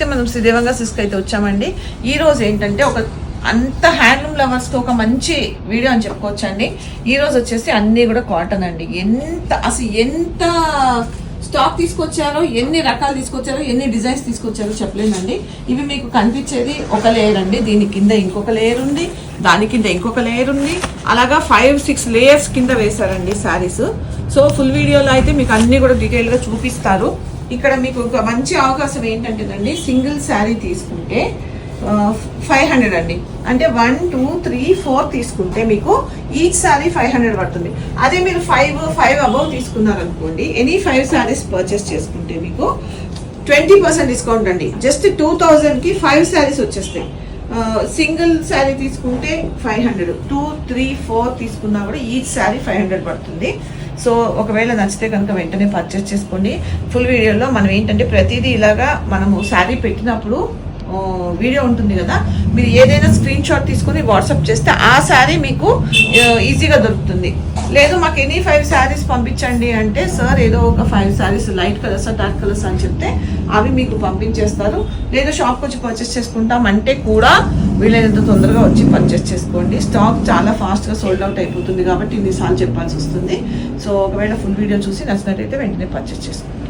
అయితే మనం శ్రీదేవంగా సిస్క్ అయితే వచ్చామండి. ఈ రోజు ఏంటంటే ఒక అంత హ్యాండ్లూమ్ లవర్స్కి ఒక మంచి వీడియో అని చెప్పుకోవచ్చండి. ఈ రోజు వచ్చేసి అన్నీ కూడా కాటన్ అండి. ఎంత అసలు ఎంత స్టాక్ తీసుకొచ్చారో ఎన్ని రకాలు తీసుకొచ్చారో ఎన్ని డిజైన్స్ తీసుకొచ్చారో చెప్పలేనండి. ఇవి మీకు కనిపించేది ఒక లేయర్ అండి. దీని కింద ఇంకొక లేయర్ ఉంది దాని కింద ఇంకొక లేయర్ ఉంది. అలాగా ఫైవ్ సిక్స్ లేయర్స్ కింద వేశారండి శారీస్ సో ఫుల్ వీడియోలో అయితే మీకు అన్ని కూడా డీటెయిల్గా చూపిస్తారు. ఇక్కడ మీకు ఒక మంచి అవకాశం ఏంటంటేనండి సింగిల్ శారీ తీసుకుంటే ఫైవ్ హండ్రెడ్ అండి. అంటే వన్ టూ త్రీ ఫోర్ తీసుకుంటే మీకు ఈచ్ శారీ ఫైవ్ హండ్రెడ్ పడుతుంది. అదే మీరు ఫైవ్ ఫైవ్ అబౌవ్ తీసుకున్నారనుకోండి ఎనీ ఫైవ్ శారీస్ పర్చేస్ చేసుకుంటే మీకు ట్వంటీ పర్సెంట్ డిస్కౌంట్ అండి. జస్ట్ టూ థౌజండ్కి ఫైవ్ శారీస్ వచ్చేస్తాయి. సింగిల్ శారీ తీసుకుంటే five hundred. Two three four తీసుకున్నా కూడా ఈచ్ శారీ ఫైవ్ హండ్రెడ్ పడుతుంది. సో ఒకవేళ నచ్చితే కనుక వెంటనే పర్చేస్ చేసుకోండి. ఫుల్ వీడియోలో మనం ఏంటంటే ప్రతిదీ ఇలాగా మనము శారీ పెట్టినప్పుడు వీడియో ఉంటుంది కదా మీరు ఏదైనా స్క్రీన్ షాట్ తీసుకుని వాట్సాప్ చేస్తే ఆ శారీ మీకు ఈజీగా దొరుకుతుంది. లేదు మాకు ఎనీ ఫైవ్ శారీస్ పంపించండి అంటే సార్ ఏదో ఒక five saris light colours dark colours అని చెప్తే అవి మీకు పంపించేస్తారు. లేదు షాప్కి వచ్చి పర్చేస్ చేసుకుంటాం అంటే కూడా వీలైనంత తొందరగా వచ్చి పర్చేస్ చేసుకోండి. స్టాక్ చాలా ఫాస్ట్గా సోల్డ్ అవుట్ అయిపోతుంది కాబట్టి ఇన్నిసార్లు చెప్పాల్సి వస్తుంది. సో ఒకవేళ ఫుల్ వీడియో చూసి నచ్చినట్టయితే వెంటనే పర్చేస్ చేసుకోండి.